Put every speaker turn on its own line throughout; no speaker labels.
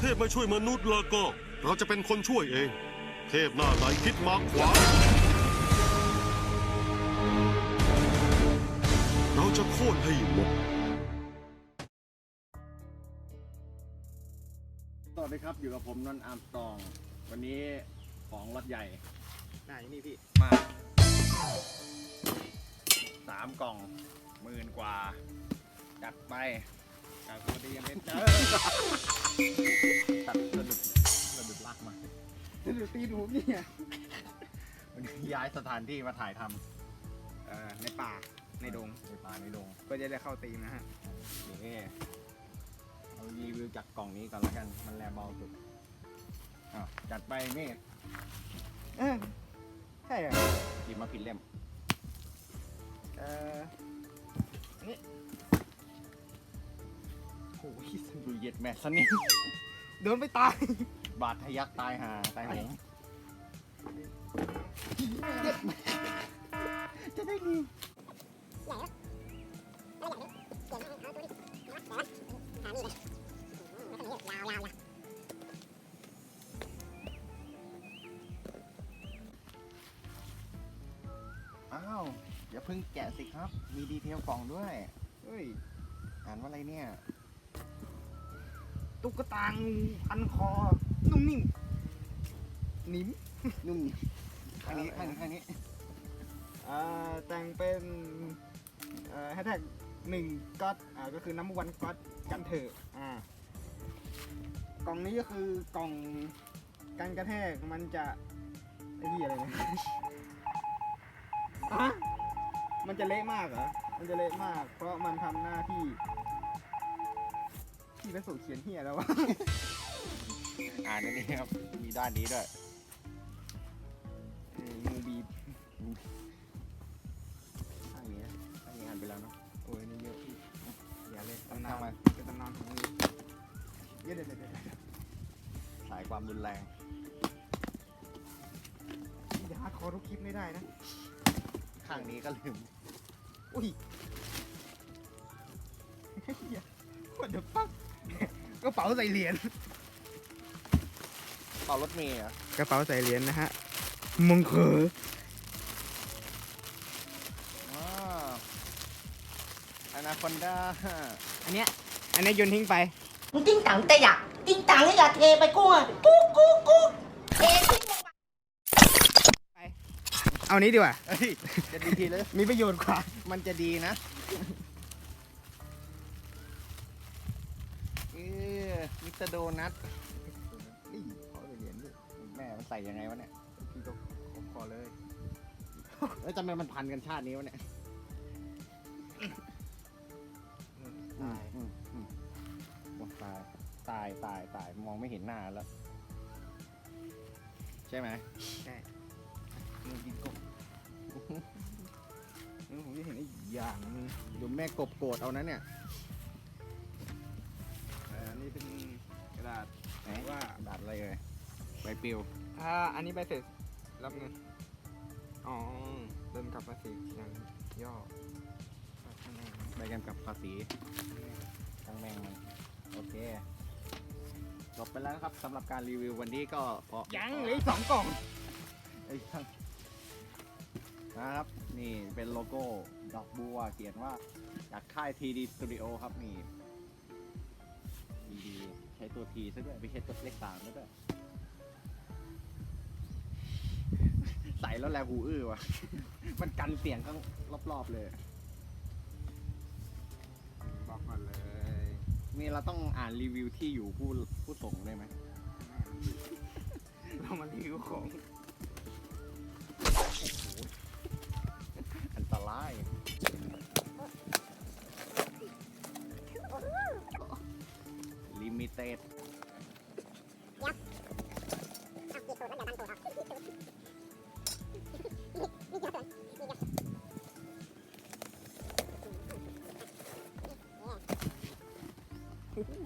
เทพไม่ช่วยมนุษย์แล้วก็ เราจะเป็นคนช่วยเอง เทพหน้าไหนคิดมาขวางเราจะโค่นให้หมด
สวัสดีครับ อยู่กับผมนนท์อาร์มสตรอง วันนี้ของรถใหญ่
ไหนนี่พี่
มาสามกล่องหมื่นกว่า จัดไปจากปก ติยังเป็นเจอตัดสะดุดสะดุดลักมา
จะดูตีดูนี่ไง
วันนี้ย้ายสถานที่มาถ่ายท
เอ่อในป่าในดง
ในป่าในดง
ก็จะได้เข้าตีมนะฮะ
นี่เอารีวิวจากกล่องนี้ก่อนล้วกัน มันแลเบาสุดอ้าวจัดไปเมฆ
เออใช่เหรอ
หยิบมาผิดเล่ม
เออนี่ โอ้ย
ดูเย็ดแม่สนิท
โดนไปตาย
บาดทะยักตายหาตายหง
จะได้ดี
อ้าว อย่าเพิ่งแกะสิครับ มีดีเทลกล่องด้วย
เฮ้ย
อ่านว่าอะไรเนี่ย
ตุ๊กตางูพันคอ นุ่มนิ่มนิ่ม
นุ่มข้างนี้ข้างนี้ข้างนี้
เอ่อแต่งเป็นเอ่อแฮชแท็กหนึ่งก็ตอ่าก็คือน้ำวันก็ตกันเถอะอ่ากล่องนี้ก็คือกล่องการกระแทกมันจะไอ้ยี่อะไรเนี่ยอะมันจะเละมากเหรอ มันจะเละมาก เพราะมันทำหน้าที่ ที่ไปสู่เขียนเฮียแล้ววะ
อ่านอันนี้ครับ มีด้านนี้ด้วย
เอองูบีบ
ข้างนี้ข้างนี้อ่านไปแล้วเนาะ
โอ้ยนี่เยอะพี่อย่าเลยตำนา
ทำไม
นเป็นตำนานของงูเยอะเด็ดเด็ดเด็ด
สายความรุนแรง
อย่าฮาร์ดคอร์ทุกคลิปไม่ได้นะ
ข้างนี้ก็ลืม
อุ้ยเหี้ย what the fuck กระเป๋าใส่เหรียญ
เป่ารถเมย์เหรอะ
กระเป๋าใส่เหรียญนะฮะมงเคอ
อ๋ออนาคอนด้า
อันเนี้ยอันเนี้ยโยนทิ้งไป
มึงติ้งตังแต่อยากติ้งตังก็อยากเทไปกุ้งอะกุ๊กกุ๊กกุ๊กเททิ้งลงไป
เอานี้ดีกว่า
เฮ้ยจะดีทีเลย
มีประโยชน์กว่า
มันจะดีนะ มิสเตอร์โดนัท
นี่ขอเหรียญด้วย
แม่มันใส่ยังไงวะเนี่ย
พี่ก็ขอเลย
เอ้ยทำไมมันพันกันชาตินี้วะเนี่ย
ตาย
อืมอืมโอ้ตายตายตายตายมองไม่เห็นหน้าแล้ว ใช่ไหม
ใช่มึงกินกบนี่ผมจะเห็นอีกอย่างหนึง
เดูแม่กบโกรธเอานะเนี่ย
นนี้เป็นกระดาษ
ไหน
ว่า
ดาดอะไรเอ่ยใบปลิว
ถ้าอันนี้ใบเสร็จรับเงิน อ๋อเดินกลับภาษีอย่างย่อข้างใน
ใบกำกับภาษีทั้งแม่งมันโอเคจบไปแล้วนะครับสำหรับการรีวิววันนี้ก็พอ
ยังเหลืออีกสองกล่อง
เอ้ยยังนะครับ นี่เป็นโลโก้ดอกบัวเขียนว่าจากค่าย TD Studio ครับนี่ีใช้ตัวทีซะด้วยไม่ใช่ตัวเลขสามซะด้วยใส่แล้วแลหูอื้อว่ะมันกันเสียงข้างรอบๆเลย
บอกก่อนเลย
นี่เราต้องอ่านรีวิวที่อยู่ผู้ผู้ส่งได้ไหม
เรามารีวิวของ
ลิมิเต็ด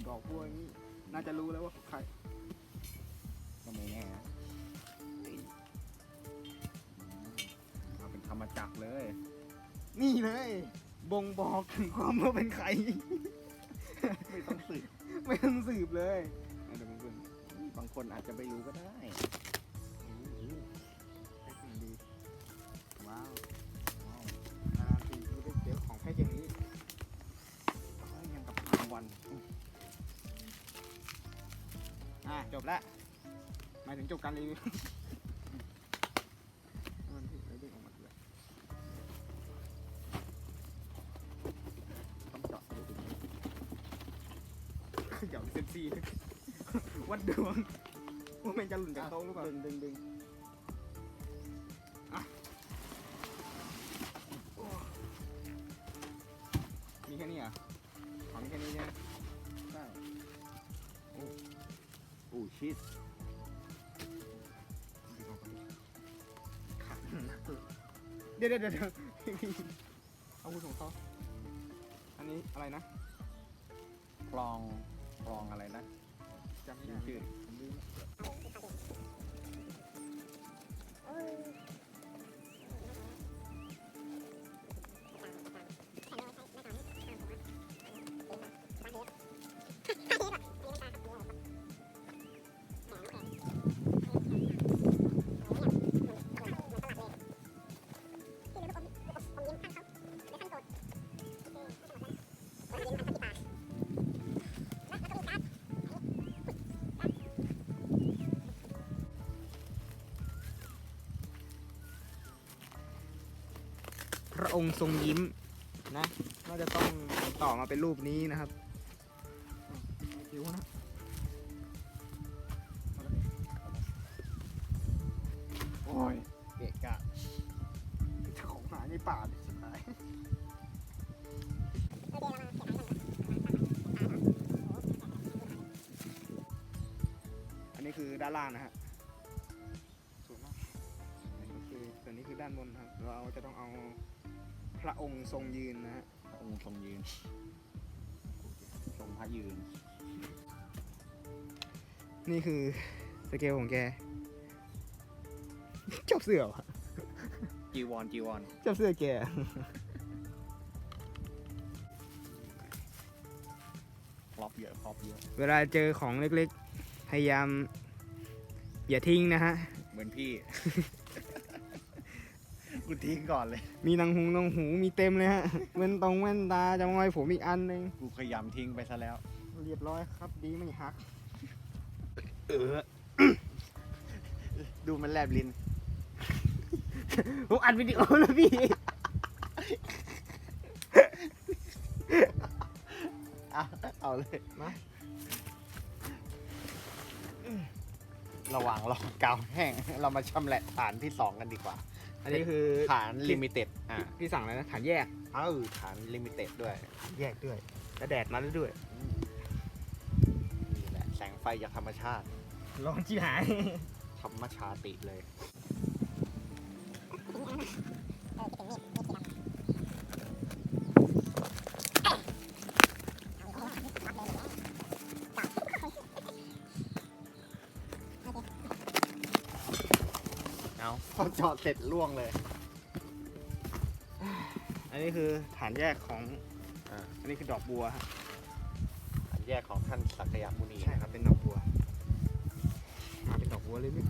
ดอกบัวนี้น่าจะรู้แล้วว่าของใคร
ก็ไม่แน่นะเอาเป็นธรรมจักรเลย
นี่เลย บ่งบอกถึงความว่าเป็นใคร
ไม่ต้องสืบ
ไม่ต้องสืบเลยเดี๋ยวผมเปิด
บางคนอาจจะไม่รู้ก็ได้
ดีว้าวว้าวนานทีไม่ได้เจอของแพ็คอย่างนี้
ยังกับทางวัน
อะจบแล้วหมายถึงจบการรีวิว เดี๋ยวเซนซี่วัดดวงว่ามันจะหลุดจากโต๊ะหรือเปล่า
ดึงดึงดึง
มีแค่นี้เหรออ๋อมีแค่นี้ใช่ไหม
ได้โอ้โอ้ชิด
ขาดเดี๋ยวเดี๋ยวเดี๋ยวเดี๋ยวเอาคุณของเขาอันนี้อะไรนะ
คลอง คลองอะไรนะ
จำไม่
ชื่
ได้
อชื่อผมลืม
ระองค์ทรงยิ้มนะก็จะต้องต่อมาเป็นรูปนี้นะครับคิ้วนะ
เรา
จะต้องเอาพระองค์ทรงยืนนะฮะ
พระองค์ทรงยืน ทรงพระยืน
นี่คือสเกลของแกชอบเสื้อวะ
จีวรจีวร
ชอบเสื้อแก
ครอบเยอะครอบเยอะ
เวลาเจอของเล็กๆ พยายาม อย่าทิ้งนะฮะ
เหมือนพี่ กูทิ้งก่อนเลย
มีนางหูนางหูมีเต็มเลยฮะเว้นตรงแว่นตาจำไว้ผมอีกอันหนึ่ง
กูขยำทิ้งไปซะแล้ว
เรียบร้อยครับ ดีไม่ฮัก
เออ ดูมันแลบลิ้น
ผมอัดวิดีโอแล้วพี่
เอาเอาเลย
มา
ระหว่างรอกาวแห้ง เรามาชำแหละฐานที่สองกันดีกว่า
อันนี้คือ
ฐานลิมิเต็ดอ่า
พี่สั่งอะไรนะฐานแยก
เอ้าฐานลิมิเต็ดด้วย
ฐานแยกด้วยและแดดมาแล้วด้วย
อืมนี่แหละแสงไฟจากธรรมชาติ
ร้อนชิบหาย
ธรรมชาติเลย อาพอจอดเสร็จล่วงเลย
อันนี้คือฐานแยกของ
อ่า
อันนี้คือดอกบัวฮะ
ฐานแยกของท่านสักยมุนี
ใช่ครับเป็นดอกบัว มาเป็นดอกบัวเลยพี่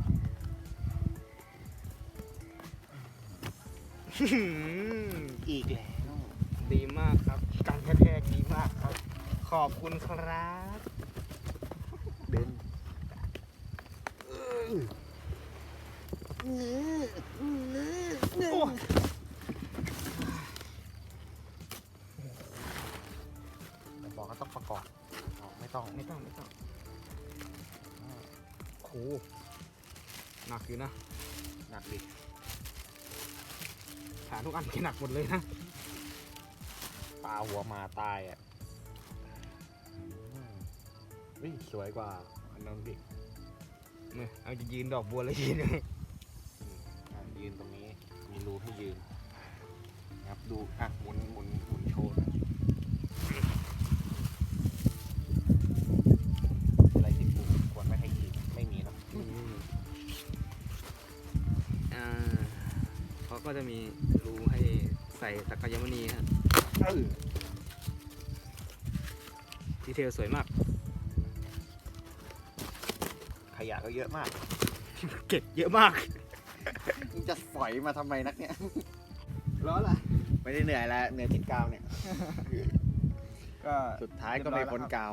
อีกแล้ว
ดีมากครับ การกระแทกดีมากครับ ขอบคุณครับ
เดิน
หนักอยู่นะ
หนักดิ
ฐานทุกอันแกหนักหมดเลยนะ
ปลาหัวหมาตายอะอืมเฮ้ยสวยกว่าอันนั้นดิ
เนี่ยเอาจะยืนดอกบัวเลยยืนเลย
อะยืนตรงนี้ มีรูให้ยืนนะครับดูอะหมุนหมุน ก็
จะมีรูให้ใส่ตะกายมณีครับ
เออ
ดีเทลสวยมากใคร
ขยะก็เยอะมาก
เก็บเยอะมาก
มึงจะฝอยมาทำไมนักเนี่ย
ร้อนล่ะ
ไม่ได้เหนื่อยแล้วเหนื่อยติดกาวเนี่ย
ก็
สุดท้ายก็ไม่พ้นกาว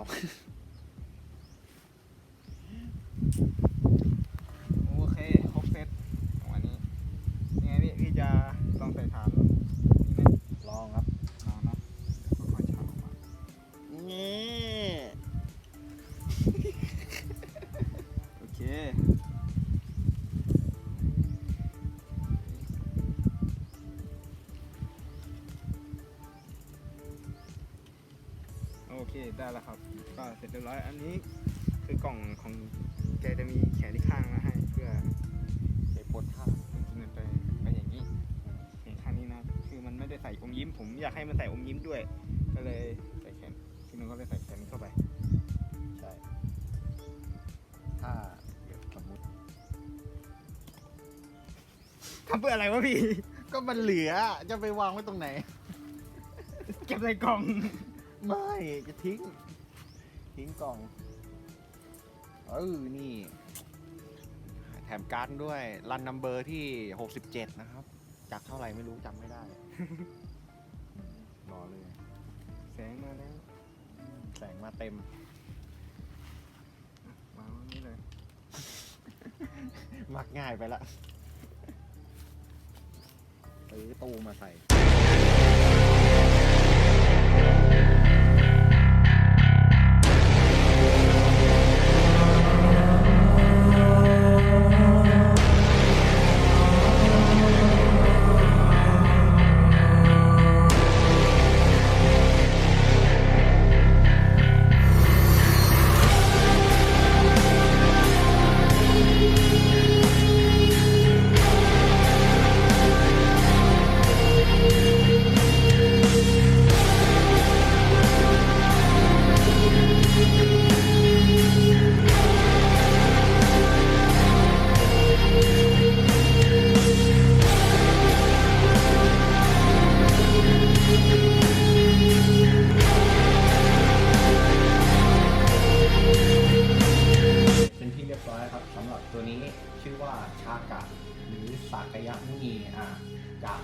เส
ร็
จเรียบร้อย อันนี้คือกล่องของแกจะมีแขนที่ข้างมาให้เพื่อ
ใส่ปวดท่า
จริงๆมันไปไปอย่างนี้แขนข้างนี้นะ คือมันไม่ได้ใส่อมยิ้ม ผมอยากให้มันใส่อมยิ้มด้วย ก็เลยใส่แขนที่นู้นก็เลยใส่แขนนี้เข้าไป
ใช่ ถ้าเดี๋ยวสมมติ
ทำเพื่ออะไรวะพี่
ก็มันเหลือจะไปวางไว้ตรงไหน
เก็บใส่กล่อง
ไม่ จะทิ้ง ทิ้งกล่อง เออ นี่ แถมการ์ดด้วย รันนัมเบอร์ที่ 67 นะครับ จากเท่าไหร่ไม่รู้จำไม่ได้ รอเลย
แสงมาแล้ว
แสงมาเต็ม
วางไว้นี่เลย
มักง่ายไปละซื้อตู้มาใส่ สากยะมุนีอ่าจาก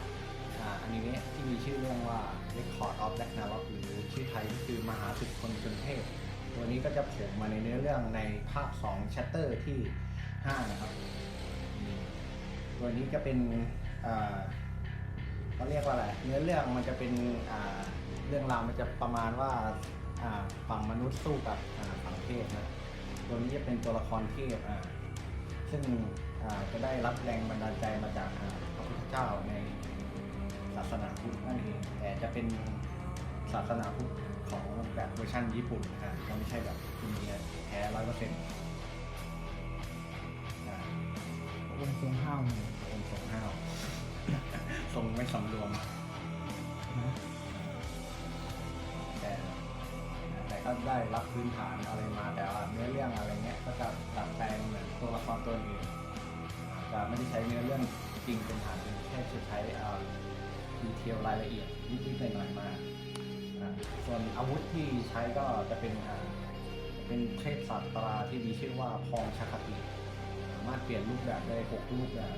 อ่าอนิเมะที่มีชื่อเรื่องว่า Record of Ragnarok หรือชื่อไทยก็คือมหาศึกคนจนเทพ ตัวนี้ก็จะโผล่มาในเนื้อเรื่องในภาค2 Chapter ที่ 5 นะครับ ตัวนี้จะเป็นอ่าเขาเรียกว่าอะไร เนื้อเรื่องมันจะเป็นอ่าเรื่องราวมันจะประมาณว่าอ่าฝั่งมนุษย์สู้กับอ่าฝั่งเทพนะ ตัวนี้จะเป็นตัวละครเทพอ่าซึ่ง จะได้รับแรงบันดาลใจมาจากอ่าพระพุทธเจ้าในศาสนาพุทธนั่นเองแต่จะเป็นศาสนาพุทธของแบบเวอร์ชันญี่ปุ่นนะฮะจะไม่ใช่แบบอินเดียแท้ร้อยเปอร์เซ็นต์
องค์ทรงห้าวหน่อย
องค์ทรงห้าวทรงไม่สำรวม
นะ
แต่แต่ก็ได้รับพื้นฐานอะไรมาแต่ว่าเนื้อเรื่องอะไรเงี้ยก็จะดัดแปลงเหมือนตัวละครตัวอื่น จะไม่ได้ใช้เนื้อเรื่องจริงเป็นฐานเป็นแค่จะใช้ดีเทลรายละเอียดนิดๆหน่อยๆมาอ่าส่วนอาวุธที่ใช้ก็จะเป็นเป็นเทพสัตราที่มีชื่อว่าพองชาคติสามารถเปลี่ยนรูปแบบได้หกรูปแบบ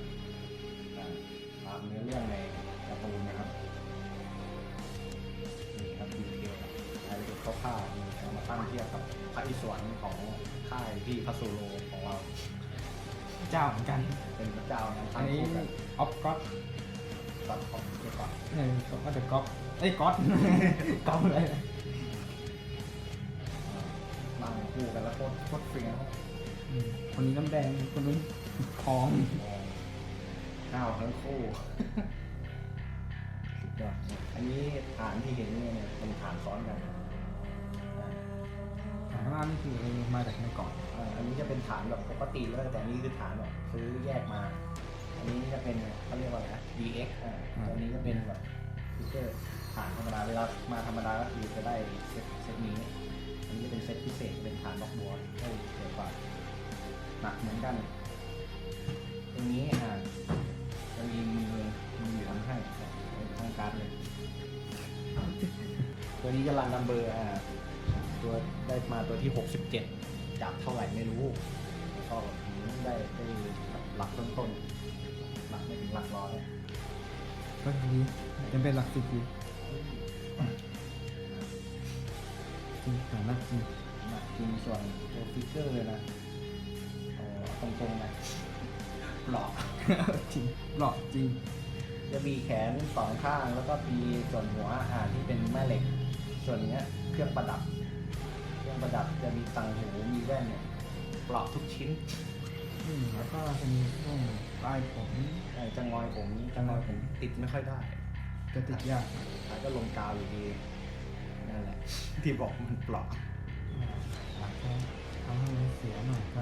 ตามเนื้อเรื่องในการ์ตูนนะครับนี่ครับดีเทลรายละเอียดคร่าวๆมามาตั้งเทียบกับพระอิศวรของค่ายพี่พัสโลของเรา
เจ้าเหมือนกัน
เป็นพระเจ้านั้น
อั
ตั้
น
ง
นี้
คู่กัน
ออฟก็อต
ตัดของเกี่ยวกับ
เนี่ยเขาก็จะก๊อปเอ้ยก๊อต ก๊อปเลย
ตั้งคู่กันแล้วโคตรโคตรเฟี้ยว
อืมคนนี้น้ำแดงคนนู้นทอง
ข้าวทั้งคู่ สุดยอดอันนี้ฐานที่เห็นเนี่ยเนี่ยเป็นฐานซ้อนกันอ่า
ข้างล่างนี่คือมาจากในกล่อง
อันนี้จะเป็นฐานแบบปกติเลยแต่อันนี้คือฐานแบบซื้อแยกมา อันนี้จะเป็นเขาเรียกว่าอะไรนะ DX อ่าตัวนี้จะเป็นแบบฟิเกอร์ฐานธรรมดาเวลามาธรรมดาก็คือจะได้เซตเซตนี้ อันนี้จะเป็นเซตพิเศษเป็นฐานดอกบัวให้เกี่ยวกับหนักเหมือนกันตรงนี้อ่าจะมีมือมืออยู่ทำให้เป็นทางการดเลย ตัวนี้จะรันนัมเบอร์อ่าตัวได้มาตัวที่ 67 จากเท่าไหร่ไม่รู้ก็ก็ถึงได้ได้หลักต้นๆหลักไม่ถึงหลักร้อย
ก็ดียังเป็นหลักสิบอยู่จริงหานักจริง
หนักจริงส่วนตัวฟิกเกอร์เลยนะเออเอาตรงๆนะหลอก
จริงหล่อจริง
จะมีแขนสองข้างแล้วก็มีส่วนหัวอ่าที่เป็นแม่เหล็ก ส่วนเนี้ยเครื่องประดับเครื่ องประดับจะมีตังหูมีแว่นเนี่ยปลอกทุกชิ้น
อืมแล้วก็จะมีช่วงปลายผม
ไอ้จะงอยผมจะงอยผมติดไม่ค่อยได้
จะติดยาก
ท้ายก็ลงกาวอยู่ดีนั่นแหละ ที่บอกมันปลอก
อาจจะทำให้มันเสียหน่อยก็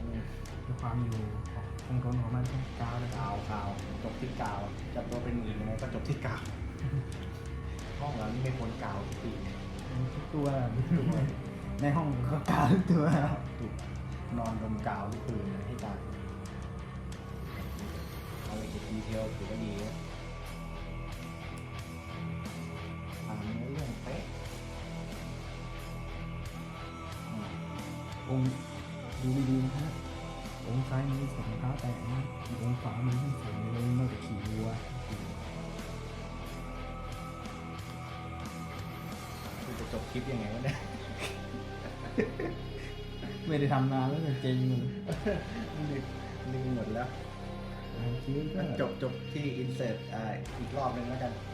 อืม
ด้วยความอยู่ของคงทนของมันต้องกาวเลย
กาวกาวจบที่กาวจับตัวเป็นหมื่นยังไงก็จบที่กาวห้องเรานี่ไม่ควรกาวทุกปี
ทุกตัว ในห้องก็กาวทุกตัว
นอนดมกาวทุกคืนให้ตายเอาละเอียดดีเทลถือว่าดีตามเนื้อเรื่องเป๊ะอืม
องค์ดูดีๆนะฮะองค์ซ้ายมือสองเท้าแตะนะองค์ขวามือไม่ใส่เลยนอกจากขี่วัว
คื จะจบคลิปยังไงวะเนี่ย
ไม่ได้ทำนานแล้วเนี่ยเจงเลย
ลืมลืมหมดแล้ว
ชีวิตก็
จบจบที่อินเสิร์ตอ่าอีกรอบหนึ่งแล้วกันโอเค